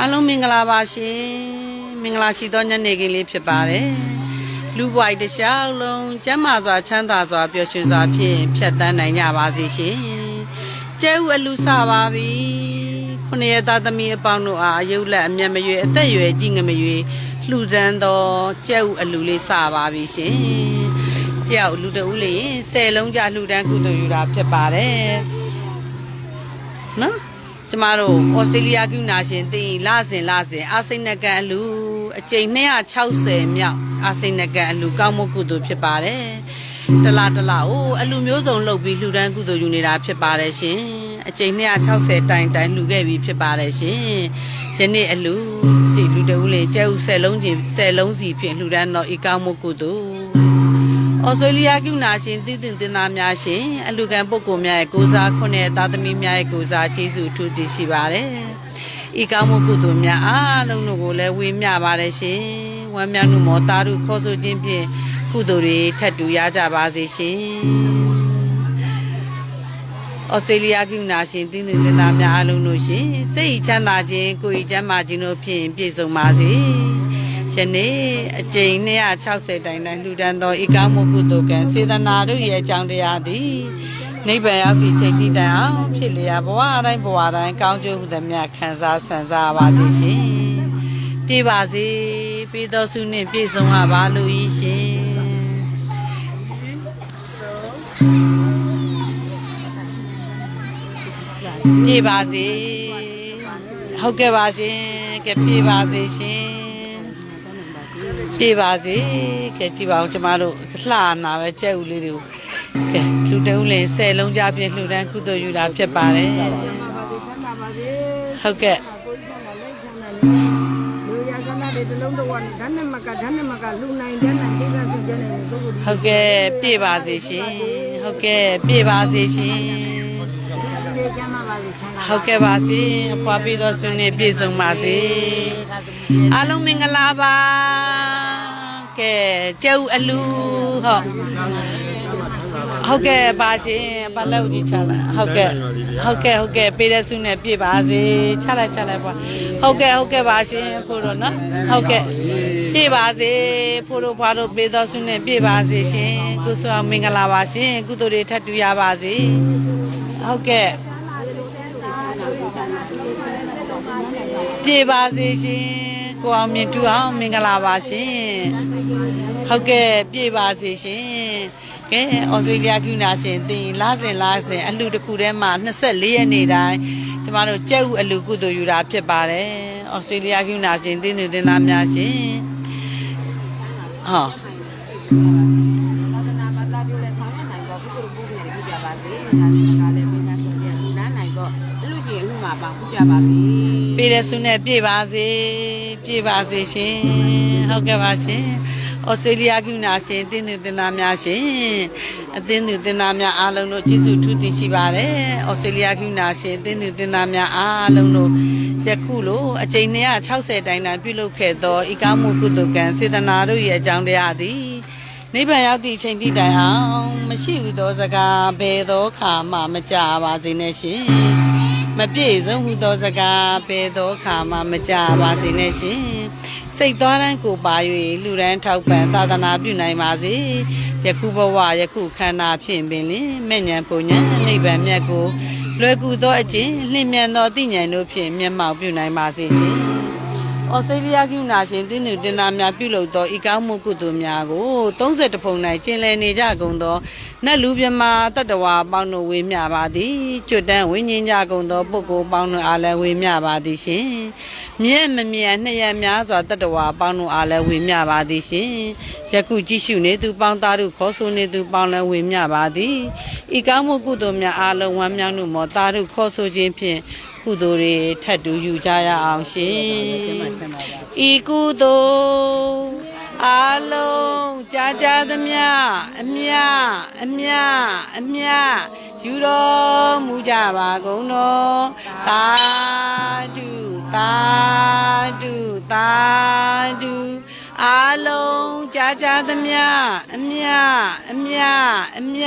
အားလုံးမင်္ဂလာပါရှင်မင်္ဂလာရှိသောညနေခင်းလေးဖြစ်ပါတယ်လူပွိုက်တစ်လျှောက်လုံးကျမ်းမာစွာချမ်းသာစွာပျော်ရွှင်စွာဖြင့်ဖြတ်တန်းနိုင်ကြပါစေရှင်ကျဲဥအလူစပါပြီခုနှစ်ရသားသမီးအပေါင်းတို့အားအယုတ်လက်အမျက်မရွေအသက်အရွယ်ကြီးငယ်မရွေလှူဒန်းသောကျဲဥအလူလေးစပါပြီရှင်ကျဲဥလူတဦးလေးဆယ်လုံးကြလှူဒန်းကုသိုလ်ယူတာဖြစ်ပါတယ်နော် ကျမတို့ဩစတြေးလျကုနာရှင်တင်လစဉ်လစဉ်အာစိတ်နကန်အလူအကြိမ်260မြောက်အာစိတ်နကန်အလူကောင်းမှုကုသိုလ်ဖြစ်ပါတယ်တလားတလားအိုးအလူမျိုးစုံလုပ်ပြီးလှူဒန်းကုသိုလ်ယူနေတာဖြစ်ပါတယ်ရှင်အကြိမ်260တိုင်တိုင်လှူခဲ့ပြီးဖြစ်ပါတယ်ရှင်ယနေ့အလူဒီလူတဦးလေးကျဲဥ10လုံးချင်း10လုံးစီဖြင့်လှူဒန်းတော့ဤကောင်းမှုကုသိုလ် ဩစတြေးလျကုနာရှင်တည်တင်တင်သားများရှင်အလူကန်ပုဂ္ဂိုလ်များရဲ့ကိုစားခွနဲ့သားသမီးများရဲ့ကိုစားကျေးဇူးထူးတည်ရှိပါတယ်။ဤကောင်းမှုကုသိုလ်များအားလုံးတို့ကိုလည်းဝေမျှပါတယ်ရှင်။ဝမ်းမြောက်မှုမောတာတို့ခေါ်ဆိုခြင်းဖြင့်ကုသိုလ်တွေထပ်တူရကြပါစေရှင်။ဩစတြေးလျကုနာရှင်တည်တင်တင်သားများအားလုံးတို့ရှင်စိတ်ချမ်းသာခြင်းကိုယ်ချမ်းသာခြင်းတို့ဖြင့်ပြည့်စုံပါစေ။ ယနေ့အကျိန်260တိုင်တိုင်လှူဒန်းသောဤကောင်းမှုကုသိုလ်ကံစေတနာတို့ရဲ့အကြောင်းတရားသည်နိဗ္ဗာန်ရောက်သည့်ချိန်တိတိုင်အောင်ဖြစ်လျာဘဝတိုင်းဘဝတိုင်းကောင်းကျိုးဟုသမျှခံစားဆန်စားပါသည်ရှင်ပြည့်ပါစေပြီးသောဆုနှင့်ပြည့်စုံပါပါလို့ဤရှင်ပြည့်ပါစေဟုတ်ကဲ့ပါရှင်ကဲပြည့်ပါစေရှင် ပြေပါစေကဲကြည့်ပါဦးကျမတို့လှနာပဲကြက်ဦးလေးတွေကိုကဲလူတဦးလေး10လုံးကြပြည့်လှူဒန်းကုသိုလ်ယူတာဖြစ်ပါတယ်ဟုတ်ကဲ့ကိုကြီးချမ်းသာလက်ချမ်းသာနေလူရဆန္ဒတွေတလုံးတော့ဓာတ်နဲ့မကဓာတ်နဲ့မကလူနိုင်တဲ့နိုင်တိကျဆုကျတဲ့ပုဂ္ဂိုလ်တွေဟုတ်ကဲ့ပြေပါစေရှင်ဟုတ်ကဲ့ပြေပါစေရှင်ဒီကျမ်းပါလေဆန္ဒဟုတ်ကဲ့ပါစေအဖွားပြီးတော့ဆွေးနေပြည့်စုံပါစေအားလုံးမင်္ဂလာပါ ကဲကျဲဦးအလူဟုတ်ဟုတ်ကဲ့ပါရှင်ဘာလို့ဒီချလာဟုတ်ကဲ့ဟုတ်ကဲ့ဟုတ်ကဲ့ပေးတဲ့ဆုနဲ့ပြည့်ပါစေချလိုက်ချလိုက်ပါဟုတ်ကဲ့ဟုတ်ကဲ့ပါရှင်ဖို့တော့နော်ဟုတ်ကဲ့ပြည့်ပါစေဖို့တို့ဖွားတို့ပေးတော်ဆုနဲ့ပြည့်ပါစေရှင်ကုသိုလ်အောင်မင်္ဂလာပါရှင်ကုသိုလ်တွေထပ်တူရပါစေဟုတ်ကဲ့ပြေပါစေရှင်ကိုအောင်မြင့်တူအောင်မင်္ဂလာပါရှင် ဟုတ်ကဲ့ပြေပါစေရှင်ကဲဩစတြေးလျကုနာရှင်တင်လာစဉ်လာစဉ်အလှတစ်ခုထဲမှာ24ရက်နေ့တိုင်းကျမတို့ကြက်ဥအလှကုသိုလ်ယူတာဖြစ်ပါတယ်ဩစတြေးလျကုနာရှင်တင်းသူတင်းသားများရှင်ဟောသာသနာ့ဘာသာပြုတဲ့ဆောင်ရနိုင်တော့ပုဂ္ဂိုလ်ပုဂ္ဂိုလ်တွေပြပါစေ။သာသနာ့လည်းပြညာဆိုတဲ့လူနာနိုင်တော့လူကြီးအမှုမှာပါပြပါစေ။ပြေတဲ့ဆုနဲ့ပြေပါစေပြေပါစေရှင်ဟုတ်ကဲ့ပါရှင် ဩစတြေးလျကုနာရှင်တင်းသူတင်းသားများရှင်အသင်းသူတင်းသားများအားလုံးတို့ကျေးဇူးထူးတင်ရှိပါတယ်ဩစတြေးလျကုနာရှင်တင်းသူတင်းသားများအားလုံးတို့ယခုလိုအကြိမ်260တိုင်တိုင်ပြုလုပ်ခဲ့သောဤကောင်းမှုကုသိုလ်ကံစေတနာတို့ရဲ့အကြောင်းတရားသည်နိဗ္ဗာန်ရောက်သည့်အချိန်တိတိုင်အောင်မရှိဟုသောစကားဘယ်သောခါမှမကြပါစေနဲ့ရှင်မပြည့်စုံဟုသောစကားဘယ်သောခါမှမကြပါစေနဲ့ရှင် စိတ်သွားတန်းကိုပါ၍လှူဒန်းထောက်ပံ့သာသနာပြုနိုင်ပါစေယခုဘဝယခုခန္ဓာဖြင့်ပင်လင်မဲ့ညာပုံညာနိဗ္ဗာန်မြတ်ကိုလွယ်ကူသောအကျင့်လျင်မြန်သောအသိဉာဏ်တို့ဖြင့်မျက်မှောက်ပြုနိုင်ပါစေရှင် ဩစတြေးလျကုနာရှင်တင်းသူတင်သားများပြုလုပ်သောဤကောင်းမှုကုသိုလ်များကို30ဖုံ၌ကျင်လည်နေကြကုန်သောနတ်လူမြမာတတ္တဝါပေါင်းတို့ဝေမျှပါသည်ကျွတ်တန်းဝိညာဉ်ကြကုန်သောပုဂ္ဂိုလ်ပေါင်းတို့အားလည်းဝေမျှပါသည်ရှင်မြဲမမြဲနှစ်ရက်များစွာတတ္တဝါပေါင်းတို့အားလည်းဝေမျှပါသည်ရှင်ယခုကြည့်ရှုနေသူပေါင်းသားတို့ခေါ်ဆိုနေသူပေါင်းလည်းဝေမျှပါသည်ဤကောင်းမှုကုသိုလ်များအားလုံးဝမ်းမြောက်မှုမောသားတို့ခေါ်ဆိုခြင်းဖြင့် ကုသိုလ်တွေထပ်တူယူကြရအောင်ရှင်ဤကုသိုလ်အားလုံးကြာကြာသမျှအမြအမြအမြယူတော်မူကြပါကုန်တော်သာဓုသာဓုသာဓုအားလုံးကြာကြာသမျှအမြအမြအမြ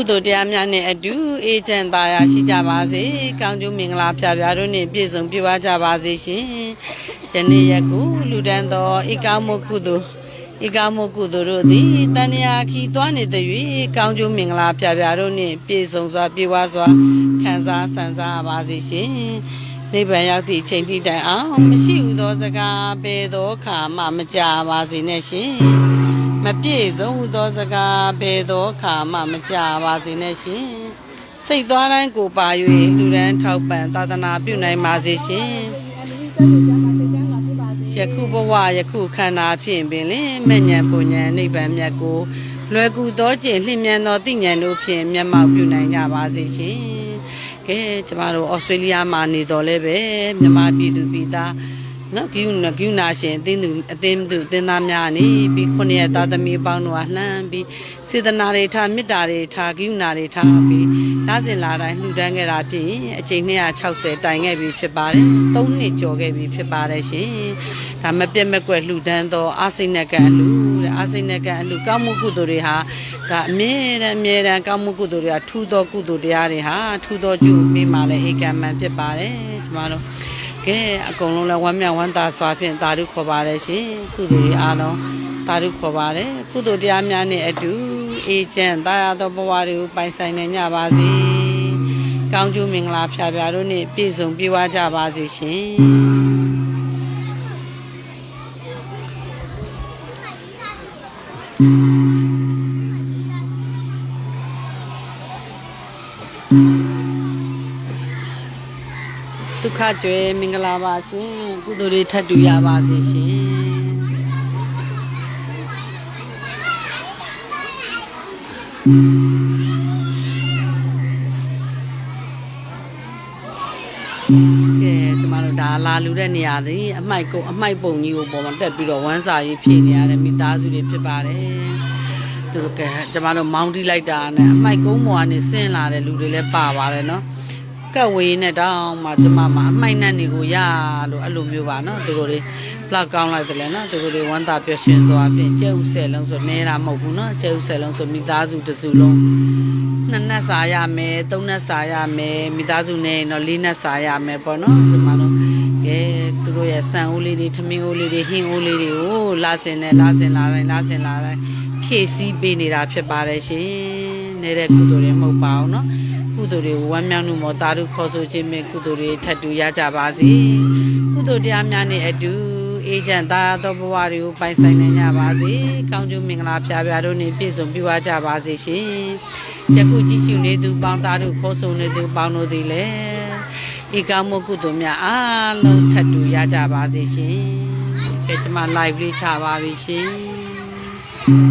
ကုသိုလ်တရားများနဲ့အတူအေးချမ်းသာယာရှိကြပါစေ။ကောင်းကျိုးမင်္ဂလာဖျားဖျားတို့နှင့်ပြည့်စုံပြည့်ဝကြပါစေရှင်။ယနေ့ရက်ကိုလူတန်းသောဧကမုတ်ကုသိုလ်ဧကမုတ်ကုသိုလ်တို့သည်တဏှာခီသွားနေတဲ့၍ကောင်းကျိုးမင်္ဂလာဖျားဖျားတို့နှင့်ပြည့်စုံစွာပြည့်ဝစွာခံစားဆန်စားပါစေရှင်။နိဗ္ဗာန်ရောက်သည့်အချိန်ထိတိုင်အောင်မရှိဟုသောစကားပေသောခါမှမကြပါစေနဲ့ရှင်။ မပြည့်စုံဟုသောစကားပေသောခါမှမကြပါစေနဲ့ရှင်။စိတ်သွားတိုင်းကိုပါ၍လူရန်ထောက်ပံ့သာသနာပြုနိုင်ပါစေရှင်။ယခုဘဝယခုခန္ဓာဖြင့်ပင်လင်မဲ့ညံပူညံနိဗ္ဗာန်မြတ်ကိုလွယ်ကူသောကျင့်လျင်မြန်သောသိဉာဏ်တို့ဖြင့်မျက်မှောက်ပြုနိုင်ကြပါစေရှင်။ကဲကျမတို့ဩစတြေးလျမှာနေတော်လဲပဲမြန်မာပြည်သူပြည်သား နော်ကိူနကိူနာရှင်အသင်းသူအသင်းသူအသင်းသားများနေပြီးခုနှစ်ရက်သားသမီးပေါင်းတို့ကလှမ်းပြီးစေတနာတွေထားမေတ္တာတွေထားကိူနာတွေထားပြီးလာစဉ်လာတိုင်းလှူဒန်းခဲ့တာဖြစ်ရင်အချိန်260တိုင်ခဲ့ပြီဖြစ်ပါတယ်၃နှစ်ကျော်ခဲ့ပြီဖြစ်ပါတယ်ရှင်ဒါမပြတ်မကွက်လှူဒန်းသောအာစိတ်နဲ့ကအလှူတဲ့အာစိတ်နဲ့ကအလှူကောင်းမှုကုသိုလ်တွေဟာဒါအမြဲတမ်းအမြဲတမ်းကောင်းမှုကုသိုလ်တွေကထူသောကုသိုလ်တရားတွေဟာထူသောကျိုးပေးမှလည်းဧကံမှန်ဖြစ်ပါတယ်ကျမတို့ ကဲအကုန်လုံးလည်းဝမ်းမြောက်ဝမ်းသာစွာဖြင့်တာဓုခေါ်ပါတယ်ရှင်ကုသိုလ်တွေအားလုံးတာဓုခေါ်ပါတယ်ကုသိုလ်တရားများနဲ့အတူအေးချမ်းသာယာသောဘဝတွေကိုပိုင်ဆိုင်နိုင်ကြပါစေကောင်းကျိုးမင်္ဂလာဖျားဖျားတို့နဲ့ပြည့်စုံပြည့်ဝကြပါစေရှင် ခကြွယ်မင်္ဂလာပါရှင်ကုသိုလ်တွေထပ်တူရပါစေရှင်ကဲကျမတို့ဒါလာလူတဲ့နေရာသည်အမိုက်ကိုအမိုက်ပုံကြီးကိုပေါ်မှာတက်ပြီးတော့ဝမ်းစာရေးဖြည့်နေရတဲ့မိသားစုတွေဖြစ်ပါတယ်သူတို့ကဲကျမတို့မောင်းတီးလိုက်တာနဲ့အမိုက်ကုန်းပေါ်ကနေဆင်းလာတဲ့လူတွေလည်းပါပါတယ်နော် ကက်ဝေးနဲ့တောင်းမှကျမမအမိုက်နဲ့နေကိုရလို့အဲ့လိုမျိုးပါနော်သူတို့တွေဘလောက်ကောင်းလိုက်တယ်လဲနော်သူတို့တွေဝမ်းသာပျော်ရွှင်စွာဖြင့်ကျဲဥဆယ်လုံးဆိုနေတာမဟုတ်ဘူးနော်ကျဲဥဆယ်လုံးဆိုမိသားစုတစ်စုလုံးနှစ်နက်စာရမယ်သုံးနက်စာရမယ်မိသားစုနဲ့တော့လေးနက်စာရမယ်ပေါ့နော်ဒီမှာတော့ကဲသူတို့ရဲ့ဆန်အိုးလေးတွေထမင်းအိုးလေးတွေဟင်းအိုးလေးတွေကိုလာစင်နဲ့လာစင်လာတိုင်းလာစင်လာတိုင်းဖြည့်ဆည်းပေးနေတာဖြစ်ပါတယ်ရှင်နေတဲ့ကုသိုလ်တွေမဟုတ်ပါဘူးနော် ကုသိုလ်တွေဝမ်းမြောက်မှုမောတာတို့ခေါ်ဆိုခြင်းမဲ့ကုသိုလ်တွေထပ်တူရကြပါစေကုသိုလ်တရားများနဲ့အတူအေးချမ်းသာသောဘဝတွေကိုပိုင်ဆိုင်နိုင်ကြပါစေကောင်းကျိုးမင်္ဂလာဖျားဖျားတို့နှင့်ပြည့်စုံပြည့်ဝကြပါစေရှင်ယခုကြည့်ရှုနေသူပေါင်းသားတို့ခေါ်ဆိုနေသူပေါင်းတို့သည်လည်းဧကမောကုသိုလ်များအားလုံးထပ်တူရကြပါစေရှင်ကဲကျွန်မ live လေးချပါပြီရှင်